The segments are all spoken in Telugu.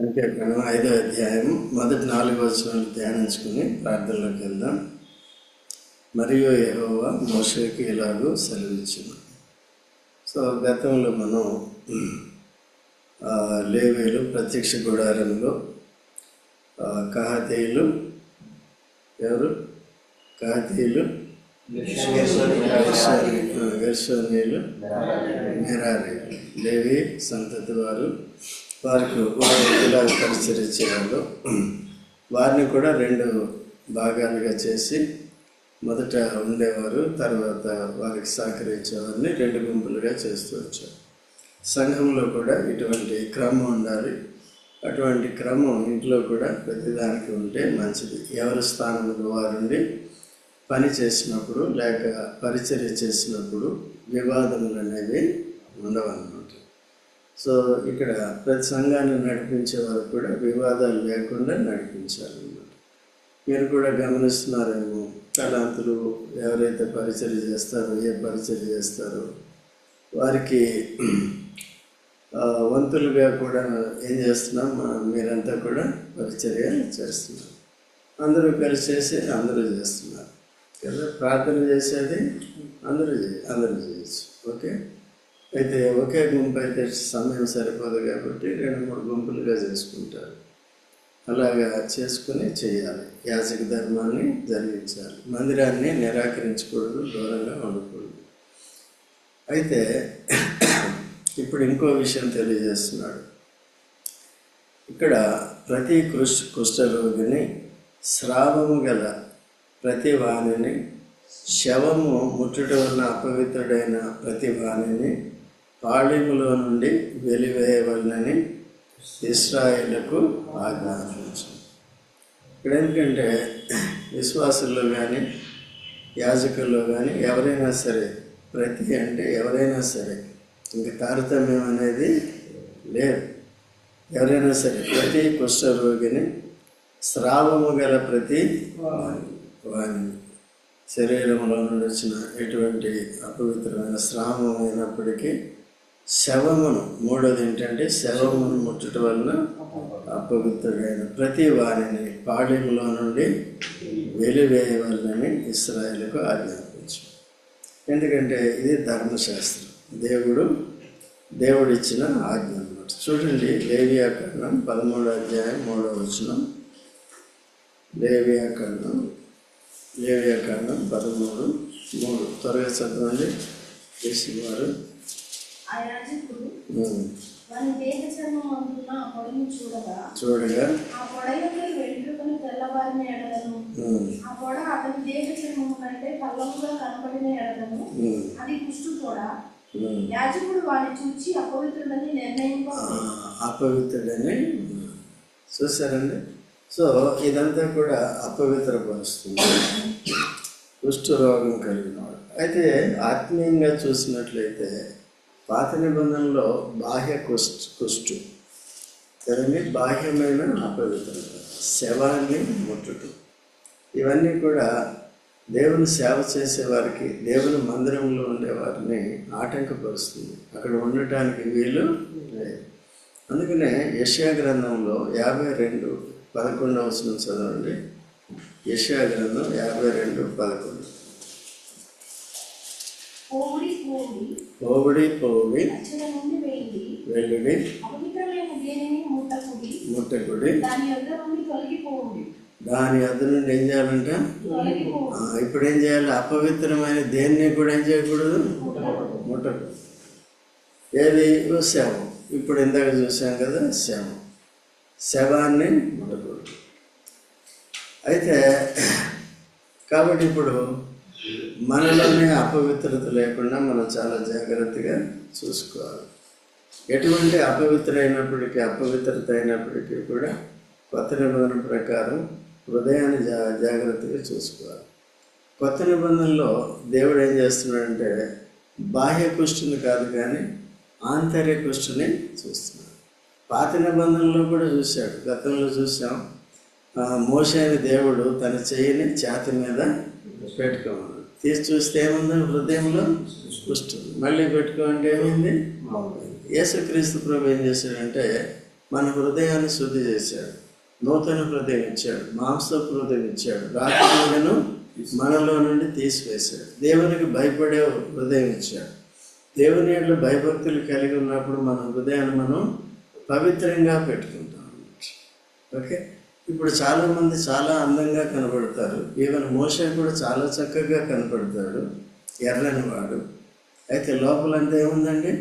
అంటే ఐదో అధ్యాయం మొదటి నాలుగు వచనాలు ధ్యానించుకుని ప్రార్థనలోకి వెళ్దాం. మరియు యెహోవా మోషకి ఇలాగూ సెలవిచ్చింది సో గతంలో మనం లేవేలు లేవీలు ప్రత్యక్ష గుడారంలో కహతీయులు ఎవరు? కహతీయులు? గర్షోనీయులు. మెరారీలు లేవి సంతతి వారు. వారికి వారు ఇలా పరిచయం చేయాలో వారిని కూడా రెండు భాగాలుగా చేసి మొదట ఉండేవారు తర్వాత వారికి సహకరించేవారిని రెండు గుంపులుగా చేస్తూ వచ్చారు. సంఘంలో కూడా ఇటువంటి క్రమం ఉండాలి. అటువంటి క్రమం ఇంట్లో కూడా ప్రతిదానికి ఉంటే మంచిది. ఎవరి స్థానంలో వారుండి పని చేసినప్పుడు లేక పరిచర్య చేసినప్పుడు వివాదములు అనేవి ఉండవన్నమాట. సో ఇక్కడ ప్రతి సంఘాన్ని నడిపించే వారు కూడా వివాదాలు లేకుండా నడిపించాలన్నమాట మీరు కూడా గమనిస్తున్నారేమో తలాంతులు ఎవరైతే పరిచయం చేస్తారో ఏ పరిచయం చేస్తారో వారికి వంతులుగా కూడా ఏం చేస్తున్నాం మీరంతా కూడా పరిచర్య చేస్తున్నారు. అందరూ కలిసి చేసి అందరూ చేస్తున్నారు. కదా? ప్రార్థన చేసేది అందరూ అందరూ చేయొచ్చు. ఓకే? అయితే ఒకే గుంపు అయితే సమయం సరిపోదు కాబట్టి రెండు మూడు గుంపులుగా చేసుకుంటారు. అలాగా చేసుకుని చేయాలి. యాజక ధర్మాన్ని జరిగించాలి. మందిరాన్ని నిరాకరించకూడదు దూరంగా ఉండకూడదు. అయితే ఇప్పుడు ఇంకో విషయం తెలియజేస్తున్నాడు. ఇక్కడ ప్రతి కృష్ కుష్ఠరోగిని స్రావము గల ప్రతి వాణిని శవము ముట్టుట వలన అపవిత్రుడైన ప్రతి వాణిని పాళిములో నుండి వెలివేయవలనని ఇస్రాయిలకు ఆజ్ఞాపించు ఇక్కడ ఎందుకంటే విశ్వాసుల్లో కానీ యాజకుల్లో కానీ ఎవరైనా సరే ప్రతి అంటే ఎవరైనా సరే ఇంక తారతమ్యం అనేది లేదు. ఎవరైనా సరే ప్రతి కుష్ఠరోగిని స్రావము గల ప్రతి వాణి శరీరంలో నుండి వచ్చిన ఎటువంటి అపవిత్రమైన స్రావం అయినప్పటికీ శవమును మూడోది ఏంటంటే శవమును ముట్టట వలన అపవిత్రుడైన ప్రతి వారిని పాళెంలో నుండి వెలివేయవలనని ఇస్రాయలకు ఆజ్ఞాపించు. ఎందుకంటే ఇది ధర్మశాస్త్రం. దేవుడు దేవుడిచ్చిన ఆజ్ఞ అన్నమాట. చూడండి లేవియాకరణం పదమూడో అధ్యాయం మూడో వచనం. లేవియాకరణం లేవియాకరణం పదమూడు మూడు. త్వరగా చదవండి. చేసి వారు ఆ యాజకుడు దేహ చర్మం ఆ పొడను చూడగా చూడగా? ఆ పొడలోకి వెంట్రుకలు తెల్లవారిన ఎడలను. ఉమ్, ఆ పొడ అతని దేహ చర్మము కంటే పల్లముగా కనపడిన ఎడలను. ఉమ్, అది కుష్టు పొడ ఉమ్. యాజకుడు వారిని చూచి అపవిత్రులని నిర్ణయింప ఆ, అపవిత్రుడని? చూసారండి సో ఇదంతా కూడా అపవిత్రపరుస్తుంది. కుష్ఠ రోగం కలిగిన వాడు. అయితే ఆత్మీయంగా చూసినట్లయితే పాత నిబంధనలో బాహ్య కుష్ఠ కుష్టు కదండి బాహ్యమైన అపవిత్రత శవాన్ని ముట్టడం ఇవన్నీ కూడా దేవుని సేవ చేసే వారికి దేవుని మందిరంలో ఉండే వారిని ఆటంకపరుస్తుంది. అక్కడ ఉండటానికి వీలు లేదు. అందుకనే యష్యా గ్రంథంలో యాభై రెండు పదకొండవ వచనం చదవండి. యష్యా గ్రంథం యాభై రెండు పదకొండు. పోవుడి పోవుడి పోవుడి పోవుడి అచ్చల నుండి వెళ్ళి వెల్లుడి అపవిత్రమైన దేనిని ముట్టకుడి దాని యొద్ద నుండి ఏం చేయాలంట? ఇప్పుడు ఏం చేయాలి? అపవిత్రమైన దేన్ని కూడా ఏం చేయకూడదు? ముట్టకూడదు ఏది? శవం. ఇప్పుడు ఇందాక చూసాం కదా శవం. శవాన్ని ముట్టకూడదు అయితే కాబట్టి ఇప్పుడు మనలోనే అపవిత్రత లేకుండా మనం చాలా జాగ్రత్తగా చూసుకోవాలి. ఎటువంటి అపవిత్ర అయినప్పటికీ అపవిత్రత అయినప్పటికీ కూడా కొత్త నిబంధన ప్రకారం హృదయాన్ని జా జాగ్రత్తగా చూసుకోవాలి. కొత్త నిబంధనలో దేవుడు ఏం చేస్తున్నాడంటే బాహ్య కుష్టిని కాదు కానీ ఆంతర్య కుష్టిని చూస్తున్నాడు. పాత నిబంధనలో కూడా చూశాడు. గతంలో చూసాం మోసైన దేవుడు తన చెయ్యిని ఛాతి మీద పెట్టుకోమన్నాడు. తీసి చూస్తే ఏముంది హృదయంలో కుష్టి మళ్ళీ పెట్టుకోమంటే ఏమైంది? యేసుక్రీస్తు ప్రభు ఏం చేశాడంటే మన హృదయాన్ని శుద్ధి చేశాడు నూతన హృదయం ఇచ్చాడు మాంసపు హృదయం ఇచ్చాడు రాత్రులను మనలో నుండి తీసివేశాడు. దేవునికి భయపడే హృదయం ఇచ్చాడు. దేవుని ఏళ్ళు భయభక్తులు కలిగి ఉన్నప్పుడు మన హృదయాన్ని మనం పవిత్రంగా పెట్టుకుంటాం ఓకే? ఇప్పుడు చాలా మంది చాలా అందంగా కనబడతారు. ఈవెన్ మోషే కూడా చాలా చక్కగా కనపడతాడు ఎర్రని వాడు అయితే లోపలంతా ఏముందండి?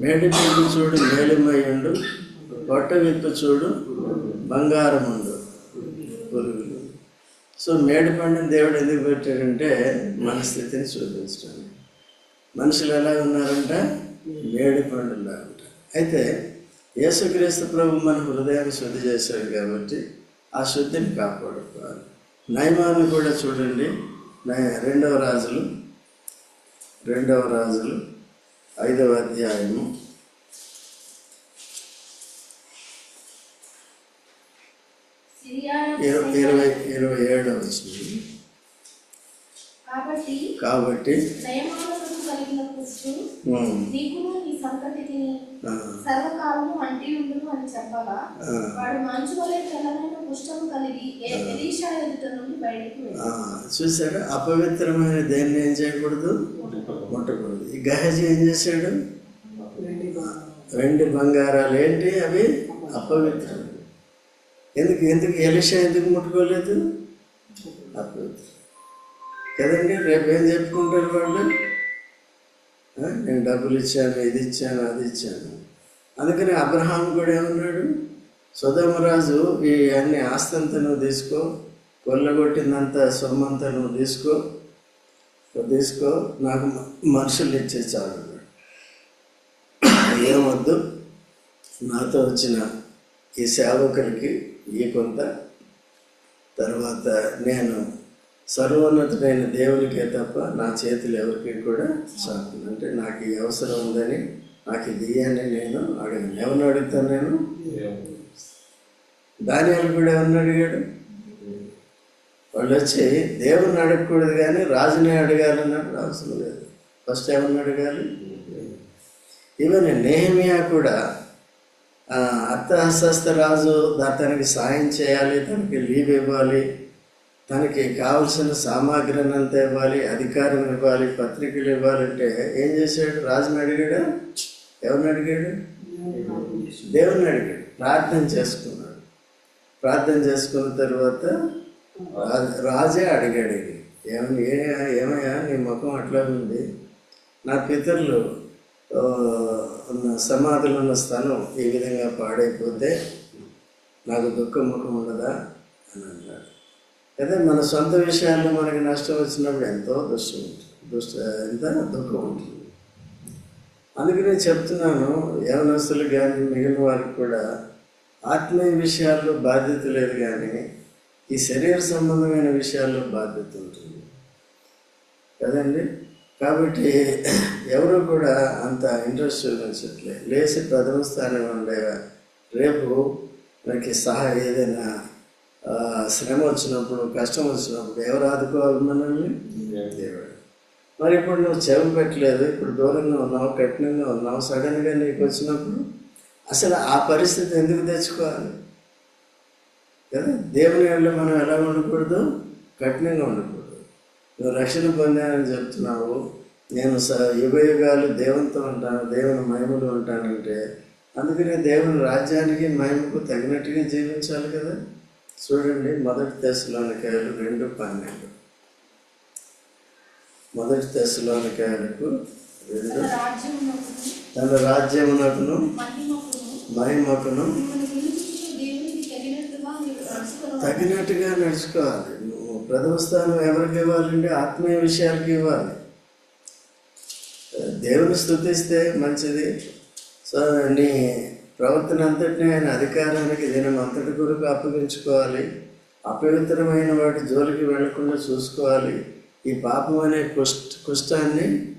మేడి పువ్వు చూడు మేలిమయ్యుండు పొట్ట విప్పు చూడు బంగారముండు పురుగులు. సో మేడి పండుని దేవుడు ఎందుకు పెట్టాడంటే మన స్థితిని చూపించడానికి. మనుషులు ఎలా ఉన్నారంట? మేడి పండులా ఉంటారు. అయితే యేసుక్రీస్తు ప్రభు మన హృదయాన్ని శుద్ధి చేశాడు కాబట్టి ఆ శుద్ధిని కాపాడుకోవాలి. నయమాన్ని కూడా చూడండి. నయ- రెండవ రాజులు. రెండవ రాజులు. ఐదవ అధ్యాయము. ఇరవై ఇరవై ఏడవ వచ్చింది కాబట్టి కాబట్టి నయమానకు కలిగిన కుష్టు ఉమ్, నీకును నీ సంతతికి ఆ, సర్వకాలము అంటి ఉండును అని చెప్పగా ఆ, వాడు మంచు వలె తెల్లనైన కుష్టము కలిగి ఏ- ఎలీషా ఎదుట నుండి బయటికి ఆ, వెళ్ళాడు చూసారా అపవిత్రమైన దేన్ని ఏం చేయకూడదు? ముట్టకూడదు. ఈ గహజీ ఏం చేశాడు? వెండి బంగారాలు. ఏంటి అవి? అపవిత్రం ఎందుకు? ఎందుకు? ఎలిషా ఎందుకు ముట్టుకోలేదు? అపవిత్రం కదండి? రేపు ఏం చెప్పుకుంటారు వాళ్ళు? నేను డబ్బులు ఇచ్చాను ఇది ఇచ్చాను అది ఇచ్చాను. అందుకని అబ్రహాం కూడా ఏమన్నాడు? సుధమరాజు ఈ అన్ని ఆస్తంతా నువ్వు తీసుకో కొల్లగొట్టిందంతా సొమ్మంతా నువ్వు తీసుకో తీసుకో నాకు మనుషులు ఇచ్చే చాలు ఏమొద్దు? నాతో వచ్చిన ఈ సేవకులకి ఈ కొంత తర్వాత నేను సర్వోన్నతుడైన దేవునికే తప్ప నా చేతులు ఎవరికి కూడా చాలు. అంటే నాకు ఈ అవసరం ఉందని నాకు ఇది ఇయ్యని నేను అడిగాను. ఎవరిని అడుగుతాను నేను? దానియాలు కూడా ఎవరిని అడిగాడు? వాళ్ళు వచ్చి దేవుని అడగకూడదు కానీ రాజునే అడగాలన్నప్పుడు అవసరం లేదు. ఫస్ట్ ఎవరిని అడగాలి? ఈవెన్ నేహమియా కూడా ఆ, రాజు దా- తనకి సాయం చేయాలి తనకి లీవ్ ఇవ్వాలి తనకి కావలసిన సామాగ్రిని అంతా ఇవ్వాలి అధికారం ఇవ్వాలి పత్రికలు ఇవ్వాలంటే ఏం చేశాడు? రాజుని అడిగాడు? ఎవరిని అడిగాడు? దేవుని అడిగాడు. ప్రార్థన చేసుకున్నాడు. ప్రార్థన చేసుకున్న తర్వాత రాజే అడిగాడు ఇది. ఏమని ఏమయ్యా నీ ముఖం అట్లా ఉంది. నా పితరులు ఉన్న సమాధులు ఉన్న స్థలం ఈ విధంగా పాడైపోతే నాకు దుఃఖముఖం ఉండదా? అని అన్నాడు. అదే మన సొంత విషయాల్లో మనకి నష్టం వచ్చినప్పుడు ఎంతో దుష్టం ఉంటుంది. దుష్ట ఎంత దుఃఖం ఉంటుంది. అందుకే నేను చెప్తున్నాను యవనస్తులు కానీ మిగిలిన వారికి కూడా ఆత్మీయ విషయాల్లో బాధ్యత లేదు కానీ ఈ శరీర సంబంధమైన విషయాల్లో బాధ్యత ఉంటుంది. కదండి? కాబట్టి ఎవరు కూడా అంత ఇంట్రెస్ట్ చూపించట్లేదు లేచి ప్రథమ స్థానం ఉండే రేపు మనకి సహా ఏదైనా శ్రమ వచ్చినప్పుడు కష్టం వచ్చినప్పుడు ఎవరు ఆదుకోవాలి మనల్ని దేవుడు. మరి ఇప్పుడు నువ్వు చెవి పెట్టలేదు ఇప్పుడు దూరంగా ఉన్నావు కఠినంగా ఉన్నావు సడన్గా నీకు వచ్చినప్పుడు అసలు ఆ పరిస్థితి ఎందుకు తెచ్చుకోవాలి? కదా? దేవుని వల్ల మనం ఎలా ఉండకూడదు? కఠినంగా ఉండకూడదు. నువ్వు రక్షణ పొందానని చెప్తున్నావు. నేను స యుగ యుగాలు దేవునితో ఉంటాను దేవుని మహిమలో ఉంటానంటే అందుకనే దేవుని రాజ్యానికి మహిమకు తగినట్టుగా జీవించాలి కదా? చూడండి మొదటి దశలోనికాయలు రెండు పన్నెండు. మొదటి దశలోనికాయలకు రెండు. తన రాజ్యమునకును మహిమకును తగినట్టుగా నడుచుకోవాలి. ప్రథమ స్థానం ఎవరికి ఇవ్వాలంటే ఆత్మీయ విషయాలకి ఇవ్వాలి. దేవుని స్థుతిస్తే మంచిది. సో నీ ప్రవర్తన అంతటిని ఆయన అధికారానికి దినం అంతటి కొరకు అప్పగించుకోవాలి. అపవిత్రమైన వాటి జోలికి వెళ్ళకుండా చూసుకోవాలి. ఈ పాపం అనే కుష్ట కుష్టాన్ని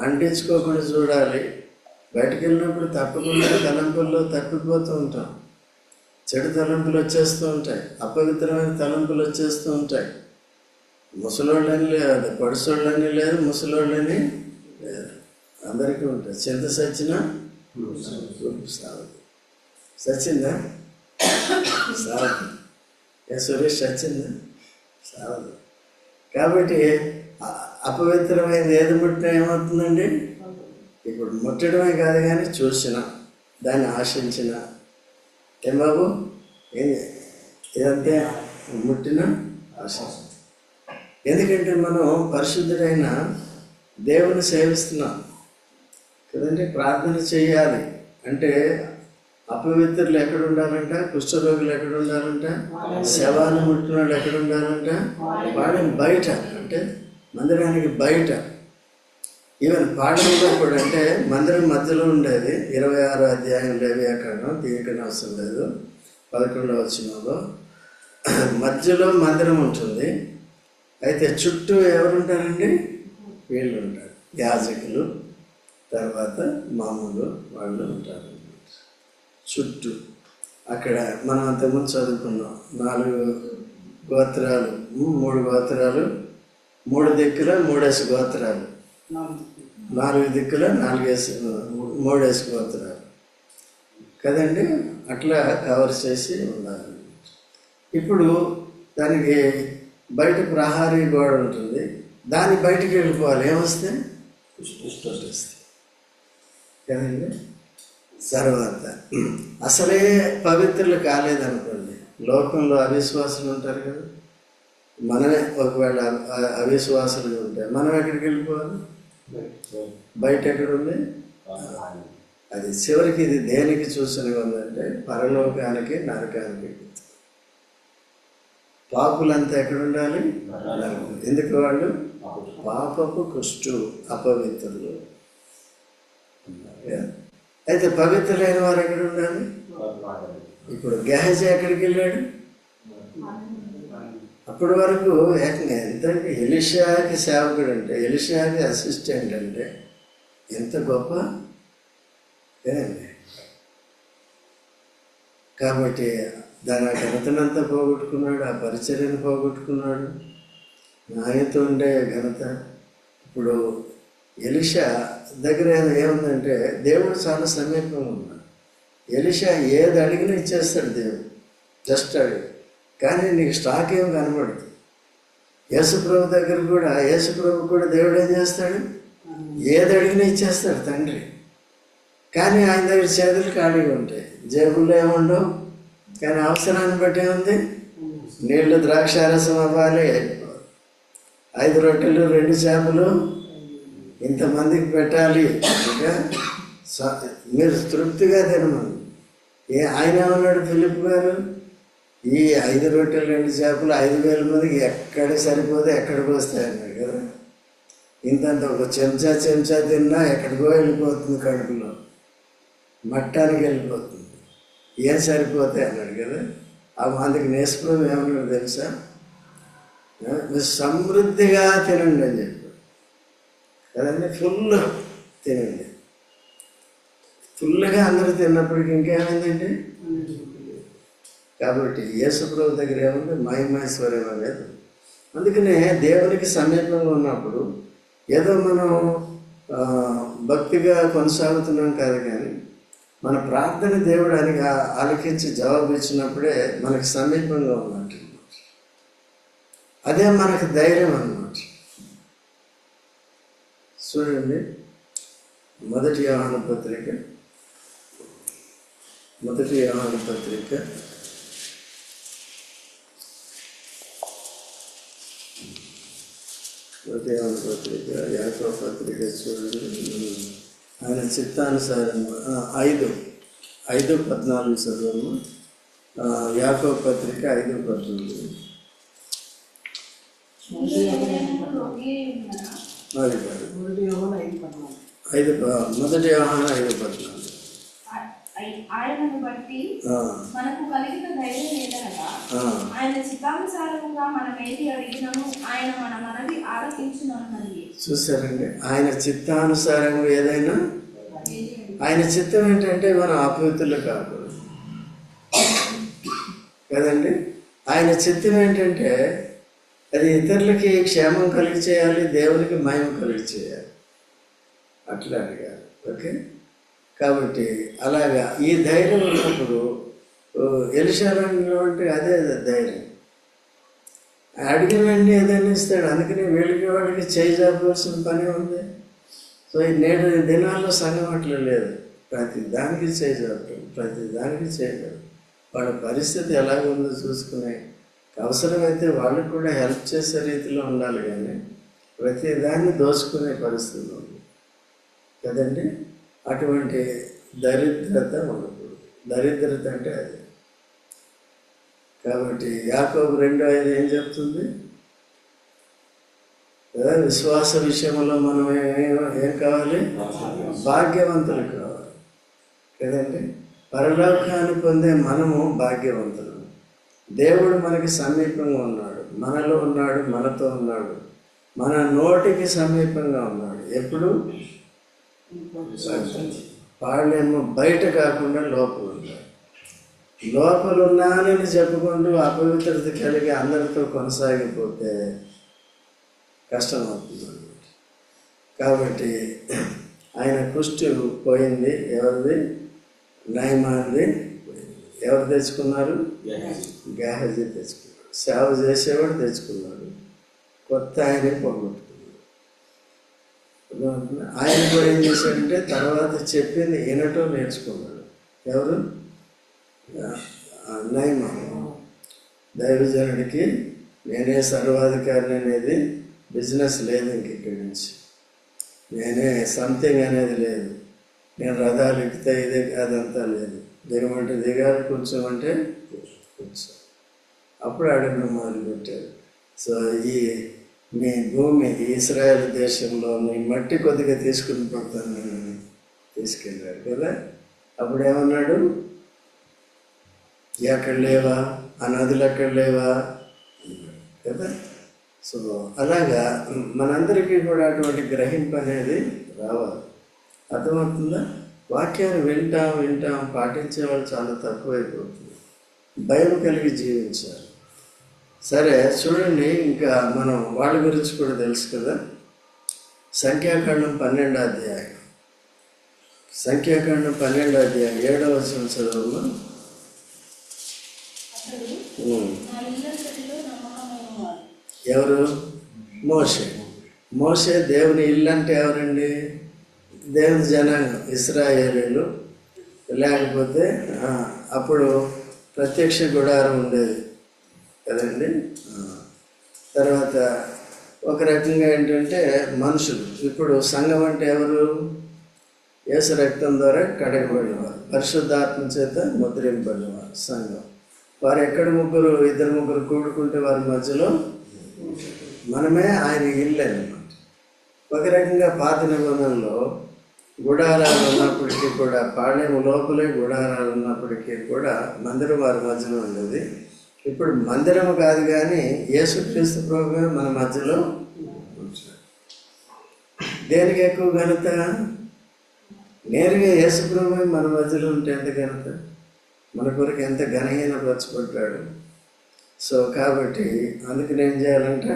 అంటించుకోకుండా చూడాలి. బయటకు వెళ్ళినప్పుడు తప్పకుండా తలంపుల్లో తప్పిపోతూ ఉంటాం. చెడు తలంపులు వచ్చేస్తూ ఉంటాయి. అపవిత్రమైన తలంపులు వచ్చేస్తూ ఉంటాయి. ముసలోళ్ళని లేదు పడుసోళ్ళని లేదు ముసలోళ్ళని లేదు. అందరికీ ఉంటాయి. చింత సచ్చిన గ్రూప్ సచిన్ సారథి ఏ సురేష్ సచ్చిందా సావదు కాబట్టి అ- ఏది ముట్టినా ఏమవుతుందండి? ఇప్పుడు ముట్టడమే కాదు కానీ చూసిన దాన్ని ఆశించిన. ఏం బాబు? ఏం ఇదంతే ముట్టిన ఆశ. ఎందుకంటే మనం పరిశుద్ధుడైన దేవుని సేవిస్తున్నాం. కదండి? ప్రార్థన చేయాలి. అంటే అపవిత్రులు ఎక్కడ ఉండాలంట కుష్ఠరోగులు ఎక్కడ ఉండాలంట శవాన్ని ముట్టిన వాళ్ళు ఎక్కడ ఉండాలంట వాళ్ళని బయట అంటే మందిరానికి బయట. ఈవెన్ పాడడంలో కూడా అంటే మందిరం మధ్యలో ఉండేది. ఇరవై ఆరో అధ్యాయం లేవి అక్కడ తీయకనే అవసరం లేదు. పదకొండవ వచ్చినలో మధ్యలో మందిరం ఉంటుంది. అయితే చుట్టూ ఎవరు ఉంటారండి వీళ్ళు ఉంటారు యాజకులు తర్వాత మామూలు వాళ్ళు ఉంటారు. చుట్టూ. అక్కడ మనం అంతకుముందు చదువుకున్నాం. నాలుగు గోత్రాలు మూడు గోత్రాలు మూడు దిక్కుల మూడేసి గోత్రాలు. నాలుగు దిక్కుల. నాలుగేసి మూడేసి గోత్రాలు. కదండి? అట్లా కవర్ చేసి ఉండాలి ఇప్పుడు దానికి బయట ప్రహారీ గోడ ఉంటుంది. దాని బయటికి వెళ్ళిపోవాలి. ఏమొస్తే? కదండి? తర్వాత అసలే పవిత్రులు కాలేదనుకోండి. లోకంలో అవిశ్వాసులు ఉంటారు కదా. మనమే ఒకవేళ అ- అవిశ్వాసులు ఉంటే మనం ఎక్కడికి వెళ్ళిపోవాలి? బయట ఎక్కడుంది అది చివరికి ఇది దేనికి చూసినవి ఉందంటే పరలోకానికి నరకానికి. పాపులంతా ఎక్కడుండాలి నరకం. ఎందుకు వాళ్ళు? పాపపు కుష్టు అపవిత్రులు. ఉన్నారు. అయితే పవిత్రులైన వారు ఎక్కడ ఉన్నారు? ఇప్పుడు గ్యాస్ ఎక్కడికి వెళ్ళాడు? అప్పటి వరకు ఏకంగా ఎంత ఎలిషాకి సేవకుడు అంటే ఎలిషాకి అసిస్టెంట్ అంటే ఎంత గొప్ప? కాబట్టి దాని ఆ ఘనతనంతా పోగొట్టుకున్నాడు ఆ పరిచర్యను పోగొట్టుకున్నాడు. నాయతో ఉండే ఘనత. ఇప్పుడు ఎలిషా దగ్గర ఏముందంటే దేవుడు చాలా సమీపంగా ఉన్నాడు. ఎలిషా ఏది అడిగినా ఇచ్చేస్తాడు దేవుడు. జస్ట్ అడిగి. కానీ నీకు స్టాక్ ఏం కనబడదు. యేసుప్రభు దగ్గర కూడా యేసుప్రభు కూడా దేవుడు ఏం చేస్తాడు? ఏది అడిగినా ఇచ్చేస్తాడు తండ్రి. కానీ ఆయన దగ్గర చేతులు ఖాళీగా ఉంటాయి. జేబుల్లో ఏముండవు కానీ అవసరాన్ని బట్టి ఏముంది? నీళ్ళు ద్రాక్షారసం అవ్వాలి. ఐదు రొట్టెలు రెండు చేపలు ఇంతమందికి పెట్టాలి. ఇంకా మీరు తృప్తిగా తినమని. ఏ ఆయన ఏమన్నాడు ఫిలిప్ గారు? ఈ ఐదు రొట్టెలు రెండు చేపలు ఐదు వేల మందికి ఎక్కడ సరిపోతే ఎక్కడికి వస్తాయన్నాడు కదా. ఇంతంత ఒక చెంచా చెంచా తిన్నా ఎక్కడికో వెళ్ళిపోతుంది కడుపులో. మట్టానికి వెళ్ళిపోతుంది. ఏం సరిపోతాయి అన్నాడు కదా. ఆ మందికి నేర్చుకోవడం ఏమన్నాడు తెలుసా? మీరు సమృద్ధిగా తినండి అని చెప్పి కదండి? ఫుల్ తినండి. ఫుల్గా అందరూ తిన్నప్పటికి ఇంకేమైందండి? కాబట్టి యేసుప్రభు దగ్గర ఏముంది? మహిమేశ్వరం అనేది అందుకనే దేవునికి సమీపంగా ఉన్నప్పుడు ఏదో మనం భక్తిగా కొనసాగుతున్నాం కాదు కానీ మన ప్రార్థన దేవుడు అని ఆలకించి జవాబు ఇచ్చినప్పుడే మనకి సమీపంగా ఉన్నట్టు. అదే మనకు ధైర్యం అన్నమాట చూడండి మొదటి ఆహ్వాన పత్రిక. మొదటి ఆహ్వాన పత్రిక. మొదటి ఆహ్వాన పత్రిక యాకో పత్రిక చూడండి. ఆయన చిత్తానుసారం ఐదు. ఐదు పద్నాలుగు చదువు యాకో పత్రిక ఐదు పద్నాలుగు. అది ఐదు మొదటి ఆహ్వాన ఐదు పద్నాలుగు. ఆయనను బట్టి మనకు కలిగిన ధైర్యం ఏదనగా ఆ. ఆయన చిత్తానుసారముగా మనం ఏది ఆయన మన మనవి ఆలకించునన్నది. చూసారండి ఆయన చిత్తానుసారంగా ఏదైనా ఆయన చిత్తం ఏంటంటే మనం అపవిత్రులు కాకూడదు. కదండి? ఆయన చిత్తం ఏంటంటే అది ఇతరులకి క్షేమం కలిగి చేయాలి దేవునికి మయం కలిగి చేయాలి అట్లా అడిగారు ఓకే? కాబట్టి అలాగా ఈ ధైర్యం ఉన్నప్పుడు ఎలిషారంలో అంటే అదే ధైర్యం. అడిగిన వెంటనే ఏదైనా ఇస్తాడు అందుకని వీళ్ళకి వాడికి చేయి జాపవలసిన పని ఉంది. సో ఈ నేడు దినాల్లో సంఘం అట్లా లేదు. ప్రతి దానికి చేయి ప్రతి దానికి చేయడం వాళ్ళ పరిస్థితి ఎలాగుందో చూసుకునే అవసరమైతే వాళ్ళు కూడా హెల్ప్ చేసే రీతిలో ఉండాలి కానీ ప్రతి దాన్ని దోచుకునే పరిస్థితి ఉంది. కదండి? అటువంటి దరిద్రత ఉండకూడదు. దరిద్రత అంటే అది. కాబట్టి యాకోబు రెండు ఐదు ఏం చెప్తుంది? కదా విశ్వాస విషయంలో మనం ఏం కావాలి? భాగ్యవంతులు కావాలి. కదండి? పరలోకాన్ని పొందే మనము భాగ్యవంతులు. దేవుడు మనకి సమీపంగా ఉన్నాడు. మనలో ఉన్నాడు మనతో ఉన్నాడు. మన నోటికి సమీపంగా ఉన్నాడు. ఎప్పుడు? వాళ్ళేమో బయట కాకుండా లోపల ఉన్నాడు లోపల ఉన్నానని చెప్పుకుంటూ అపవిత్రత కలిగి అందరితో కొనసాగిపోతే కష్టం అవుతుంది కాబట్టి ఆయన కుష్టి పోయింది. ఎవరిది? నయమాది ఎవరు తెచ్చుకున్నారు? గ్యాహజీ తెచ్చుకున్నాడు సేవ చేసేవాడు తెచ్చుకున్నాడు. కొత్త ఆయనే పోగొట్టుకున్నాడు? ఆయన కూడా ఏం చేశాడంటే తర్వాత చెప్పింది వినటం నేర్చుకున్నాడు. ఎవరు? నయమా. దైవజనుడికి నేనే సర్వాధికారిని అనేది బిజినెస్ లేదు ఇంక ఇక్కడి నుంచి. నేనే సంథింగ్ అనేది లేదు. నేను రథాలు ఎక్కితే ఇదే అదంతా లేదు. దిగమంటే దిగాలి కూర్చోమంటే కూర్చో. అప్పుడు అడగడం మొదలుపెట్టారు. సో ఈ మీ భూమి ఇస్రాయల్ దేశంలో మీ మట్టి కొద్దిగా తీసుకుని పోతాను నేను తీసుకెళ్ళాడు కదా. అప్పుడు ఏమన్నాడు? ఎక్కడ లేవా? ఆ నదులు ఎక్కడ లేవా? కదా. సో అలాగా మనందరికీ కూడా అటువంటి గ్రహింపు అనేది రావాలి. అర్థమవుతుందా? వాక్యాన్ని వింటాం వింటాం పాటించే వాళ్ళు చాలా తక్కువైపోతుంది భయం కలిగి జీవించాలి సరే చూడండి ఇంకా మనం వాళ్ళ గురించి కూడా తెలుసు కదా? సంఖ్యాకాండం పన్నెండో అధ్యాయం. సంఖ్యాకాండం పన్నెండో అధ్యాయం ఏడవ సంవత్సరంలో అతడు ఉమ్, నా ఇల్లంతటిలో నమ్మకమైన వాడు ఎవరు? మోషే. మోషే దేవుని ఇల్లు అంటే ఎవరండి? దేవుని జనాంగం ఇస్రాయేలీలు. లేకపోతే అప్పుడు ప్రత్యక్ష గుడారం ఉండేది కదండి? తర్వాత ఒక రకంగా ఏంటంటే మనుషులు. ఇప్పుడు సంఘం అంటే ఎవరు? యేసు రక్తం ద్వారా కడగబడినవారు. పరిశుద్ధాత్మ చేత ముద్రింపబడినవారు సంఘం. వారు ఎక్కడ ముగ్గురు? ఇద్దరు ముగ్గురు కూడుకుంటే వారి మధ్యలో మనమే ఆయన ఇల్లు అనమాట ఒక రకంగా పాత నిబంధనలో గుడారాలు ఉన్నప్పటికీ కూడా పాళెము లోపలే గుడారాలు ఉన్నప్పటికీ కూడా మందిరం వారి మధ్యలో ఉండేది. ఇప్పుడు మందిరము కాదు కానీ యేసుక్రీస్తు ప్రభువే మన మధ్యలో దేనికి ఎక్కువ ఘనత? నేరుగా యేసు మన మధ్యలో ఉంటే ఎంత ఘనత? మన కొరకు ఎంత ఘనహీన పరచుకుంటాడు? సో కాబట్టి అందుకని ఏం చేయాలంటే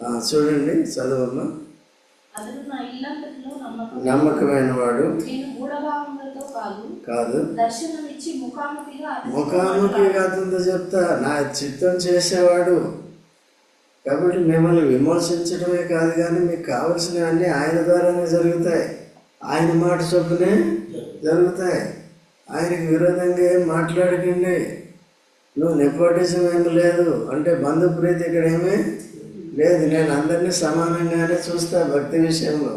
చూడండి చూడండి చదువులో నమ్మకమైన వాడు కాదు కాదు. ముఖాముఖిగా. కాతుందో చెప్తా నా చిత్తం చేసేవాడు. కాబట్టి మిమ్మల్ని విమర్శించడమే కాదు కానీ మీకు కావలసినవన్నీ ఆయన ద్వారానే జరుగుతాయి. ఆయన మాట చొప్పునే జరుగుతాయి. ఆయనకి విరోధంగా ఏం మాట్లాడకండి. నువ్వు నెపోటిజం ఏమి లేదు. అంటే బంధుప్రీతి ఇక్కడ ఏమీ లేదు నేను అందరినీ సమానంగానే చూస్తా భక్తి విషయంలో.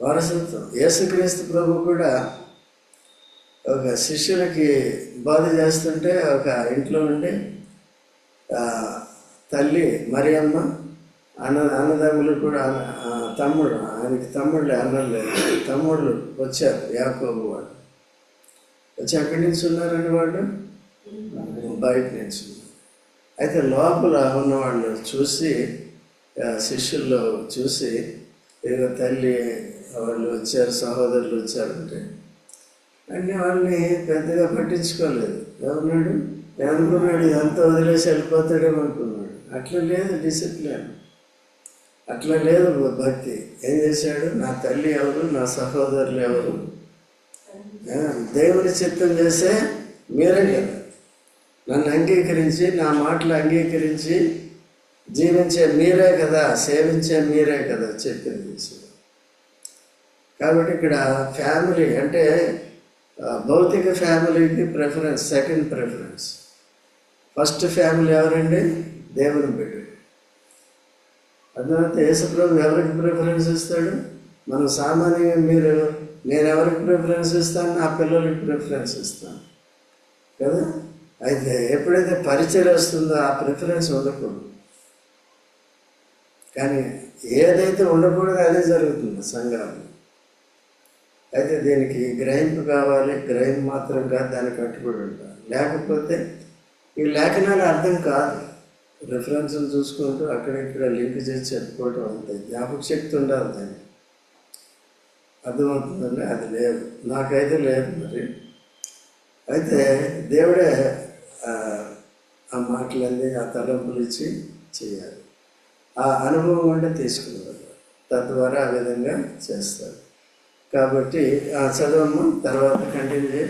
వారసత్వం. యేసుక్రీస్తు ప్రభు కూడా ఒక శిష్యులకి బాధ చేస్తుంటే ఒక ఇంట్లో ఉండి తల్లి మరియమ్మ అన్న అన్నదమ్ములు కూడా తమ్ముడు ఆయనకి తమ్ముళ్ళు అన్నలే లేదు తమ్ముళ్ళు వచ్చారు యాకోబు వాళ్ళు. వచ్చి ఎక్కడి నుంచి ఉన్నారండి వాళ్ళు? బయట నుంచి ఉన్నారు. అయితే లోపల ఉన్నవాళ్ళు చూసి శిష్యుల్లో చూసి ఏదో తల్లి వాళ్ళు వచ్చారు సహోదరులు వచ్చారంటే అన్ని వాళ్ళని పెద్దగా పట్టించుకోలేదు. ఎవరున్నాడు? అనుకున్నాడు ఇదంతా వదిలేసి వెళ్ళిపోతాడేమో అనుకున్నాడు. అట్లా లేదు డిసిప్లిన్. అట్లా లేదు భక్తి. ఏం చేశాడు? నా తల్లి ఎవరు? నా సహోదరులు ఎవరు? దేవుని చిత్తం చేసే మీరే కదా. నన్ను అంగీకరించి నా మాటలు అంగీకరించి జీవించే మీరే కదా సేవించే మీరే కదా చెప్పింది కాబట్టి ఇక్కడ ఫ్యామిలీ అంటే భౌతిక ఫ్యామిలీకి preference second preference. First family ఎవరండి? దేవుని బిడ్డ అర్థమైతే యేసుప్రభు ఎవరికి ప్రిఫరెన్స్ ఇస్తాడు? మనం సామాన్యంగా మీరు నేను ఎవరికి ప్రిఫరెన్స్ ఇస్తాను? నా పిల్లలకి ప్రిఫరెన్స్ ఇస్తాను. కదా? అయితే ఎప్పుడైతే పరిచయం వస్తుందో ఆ ప్రిఫరెన్స్ ఉండకూడదు. కానీ ఏదైతే ఉండకూడదు అదే జరుగుతుంది సంఘాలు. అయితే దీనికి గ్రహింపు కావాలి గ్రహింపు మాత్రం కాదు దానికి కట్టుబడి ఉంటారు లేకపోతే ఈ లేఖనాలు అర్థం కాదు. రిఫరెన్స్లు చూసుకుంటూ అక్కడ ఇక్కడ లింక్ చేసి చెప్పుకోవటం అంతే. జ్ఞాపక శక్తి ఉండాలి దాన్ని అర్థమవుతుందండి? అది లేదు. నాకైతే లేదు మరి. అయితే దేవుడే ఆ, మాటలన్నీ ఆ తలంపులు ఇచ్చి చేయాలి. ఆ అనుభవం అంటే తీసుకున్నారు తద్వారా ఆ విధంగా చేస్తారు. కాబట్టి ఆ చదవము తర్వాత కంటిన్యూ చేయి.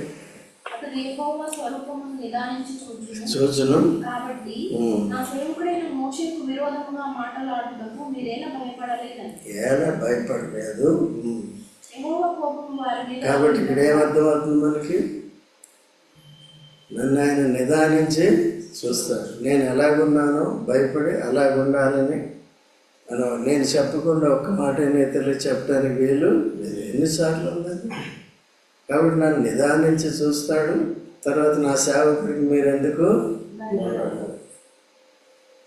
ఏలా భయపడలేదు? కాబట్టి ఇక్కడ ఏమర్థమవుతుంది మనకి? నన్ను ఆయన నిదానించి చూస్తాడు. నేను ఎలాగున్నానో భయపడి అలాగుండాలని మనం నేను చెప్పకుండా ఒక్క మాట ఇతరులు చెప్పడానికి వీలు లేదు. ఎన్నిసార్లు ఉందండి? కాబట్టి నన్ను నిదానించి చూస్తాడు. తర్వాత నా సేవకుడికి మీరు ఎందుకు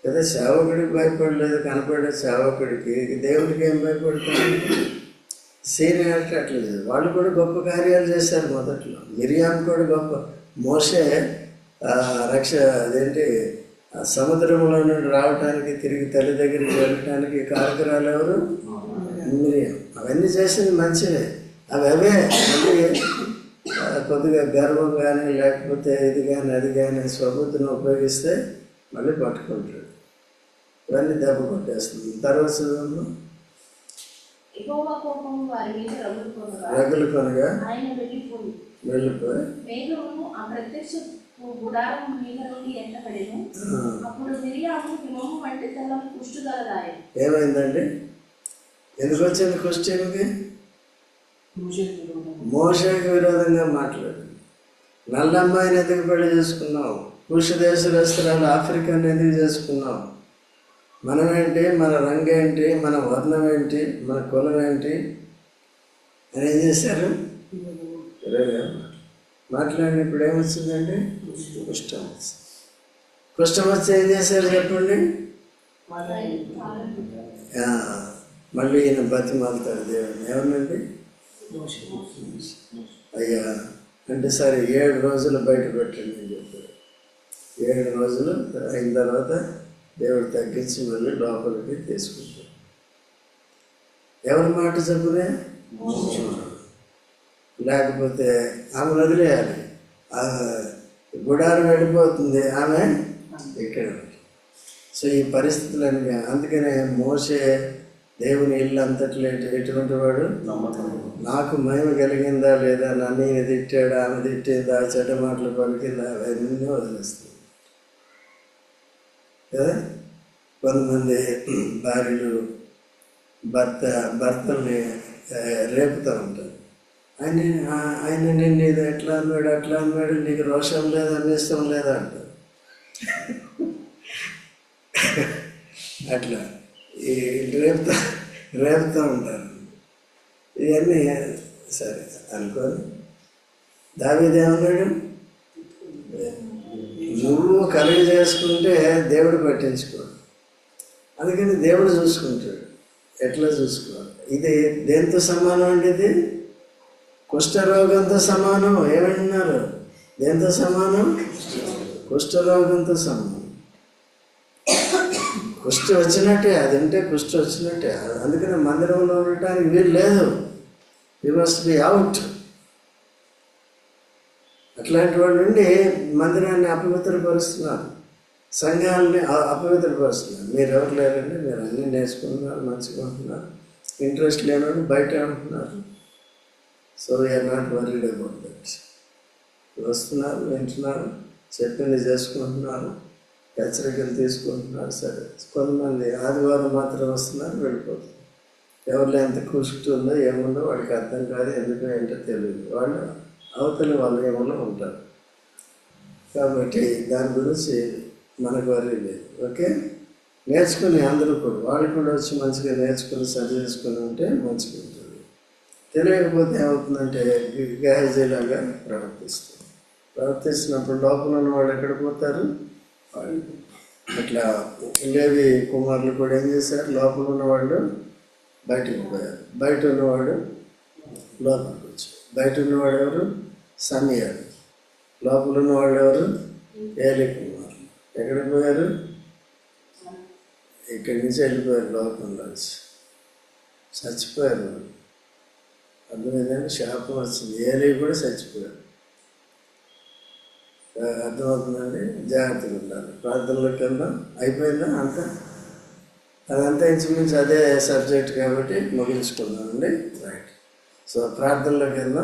కదా సేవకుడికి భయపడలేదు కనపడే సేవకుడికి. దేవుడికి ఏం భయపడుతుంది సీనియారిటీ అట్లా లేదు. వాళ్ళు కూడా గొప్ప కార్యాలు చేశారు మొదట్లో. మిరియాన్ కూడా గొప్ప మోసే రక్ష అదేంటి సముద్రంలో నుండి రావటానికి తిరిగి తల్లి దగ్గరికి వెళ్ళటానికి కారకురాలు ఎవరు? మిరియాం. అవన్నీ చేసింది మంచిదే అవి అవే. మళ్ళీ కొద్దిగా గర్వం కానీ లేకపోతే ఇది కానీ అది కానీ స్వబుద్ధిని ఉపయోగిస్తే మళ్ళీ పట్టుకుంటాడు ఇవన్నీ దెబ్బ కొట్టేస్తుంది. తర్వాత చదువు రగులు కొనగా ఆయన వెళ్ళిపోయి వెళ్ళిపోయి మేఘమును ఆ ప్రత్యక్ష గుడారం మీద నుండి ఎంటపడెను ఆ, అప్పుడు మిరియాము హిమము వంటి తెల్లం కుష్టుగలదాయి ఏమైందండి? ఎందుకు వచ్చింది క్వశ్చన్కి మోషకి విరోధంగా. మాట్లాడింది నల్ల అమ్మాయిని ఎందుకు పెళ్ళి చేసుకున్నావు? పురుష దేశరస్తురాలు ఆఫ్రికాని ఎందుకు చేసుకున్నావు? మనమేంటి? మన రంగు ఏంటి మన వర్ణం ఏంటి మన కులం ఏంటి అని ఏం చేశారు? విరోధంగా మాట్లాడిన ఇప్పుడు ఏమొచ్చిందండి కుష్టం వచ్చింది కుష్టం ఏం చేశారు చెప్పండి? మళ్ళీ ఈయన బతిమాలుతాడు దేవుడిని. ఏమనండి అయ్యా అంటే సరే ఏడు రోజులు బయట పెట్టండి అని చెప్పాడు ఏడు రోజులు అయిన తర్వాత దేవుడు తగ్గించి మళ్ళీ లోపలికి తీసుకుంటాడు. ఎవరి మాట చెప్పునే లేకపోతే ఆమె వదిలేయాలి. గుడారం వెళ్ళిపోతుంది ఆమె ఇక్కడ. సో ఈ పరిస్థితులన్నీ అందుకనే మోసే దేవుని ఇల్లు అంతట్లో ఎటు- ఎటువంటి వాడు? నాకు మహిమ కలిగిందా లేదా? నన్ను ఈయన తిట్టాడా? ఆమె తిట్టిందా? చెడ్డ మాటలు పలికిందా? అవన్నీ వదిలేస్తుంది. కదా? కొంతమంది భార్యలు భర్త భర్తల్ని రేపుతూ ఉంటారు. ఆయన ఆయన నేను ఇది ఎట్లా అన్నాడు అట్లా అన్నాడు నీకు రోషం లేదా అనిష్టం లేదా అంట. అట్లా. ఈ రేపుతా రేపుతూ ఉంటారు. ఇవన్నీ సరే అనుకోని. దావీదేమన్నాడు నువ్వు కలిగి చేసుకుంటే దేవుడు పట్టించుకోడు అందుకని దేవుడు చూసుకుంటాడు. ఎట్లా చూసుకోవాలి? ఇది దేంతో సమానం అండి ఇది? కుష్ఠరోగంతో సమానం ఏమంటున్నారు? దేంతో సమానం? కుష్ఠరోగంతో సమానం. కుష్ఠ వచ్చినట్టే అది ఉంటే కుష్ఠ వచ్చినట్టే. అందుకని మందిరంలో ఉండటానికి వీలు లేదు. యూ మస్ట్ బి అవుట్ అట్లాంటి వాళ్ళ నుండి మందిరాన్ని అపవిత్రపరుస్తున్నారు. సంఘాలని అపవిత్రపరుస్తున్నారు. మీరు ఎవరు లేరండి మీరు అన్నీ నేర్చుకుంటున్నారు మంచిగా ఉంటున్నారు. ఇంట్రెస్ట్ లేనని బయట ఉంటున్నారు. So we are not worried about that వస్తున్నారు వింటున్నారు చెప్పింది చేసుకుంటున్నారు హెచ్చరికలు తీసుకుంటున్నారు సరే. కొంతమంది ఆదివారం మాత్రం వస్తున్నారు వెళ్ళిపోతున్నారు ఎవరిలో ఎంత కుష్టి ఉందో ఏముందో వాడికి అర్థం కాదు ఎందుకు ఏంటో తెలియదు. వాళ్ళు అవతల వాళ్ళు ఏమన్నా ఉంటారు. కాబట్టి దాని గురించి మనకు వరీ లేదు ఓకే? నేర్చుకుని అందరూ కూడా వాళ్ళు కూడా వచ్చి మంచిగా నేర్చుకుని సరి చేసుకుని ఉంటే మంచిగా తెలియకపోతే ఏమవుతుందంటే గాయజీలాగా ప్రవర్తిస్తుంది. ప్రవర్తిస్తున్నప్పుడు లోపల ఉన్న వాళ్ళు ఎక్కడ పోతారు? వాళ్ళు. ఇట్లా లేవి కుమారులు కూడా ఏం చేశారు? లోపల ఉన్నవాళ్ళు బయటకు పోయారు. బయట ఉన్నవాడు లోపలికి వచ్చారు. బయట ఉన్నవాడు ఎవరు? సమయాలు లోపల ఉన్నవాళ్ళు ఎవరు? ఏలి కుమారులు. ఎక్కడికి పోయారు? ఇక్కడి నుంచి వెళ్ళిపోయారు? లోకంలోంచి చచ్చిపోయారు వాళ్ళు. అర్థమైందంటే శాపం వచ్చింది. ఏలే కూడా చచ్చిపోయాడు. అర్థమవుతుందండి? జాగ్రత్తగా ఉండాలి. ప్రార్థనల కింద అయిపోయిందా అంతా? అదంతా ఇంచుమించు అదే సబ్జెక్ట్ కాబట్టి ముగించుకుందామండి. రైట్. సో ప్రార్థనల కింద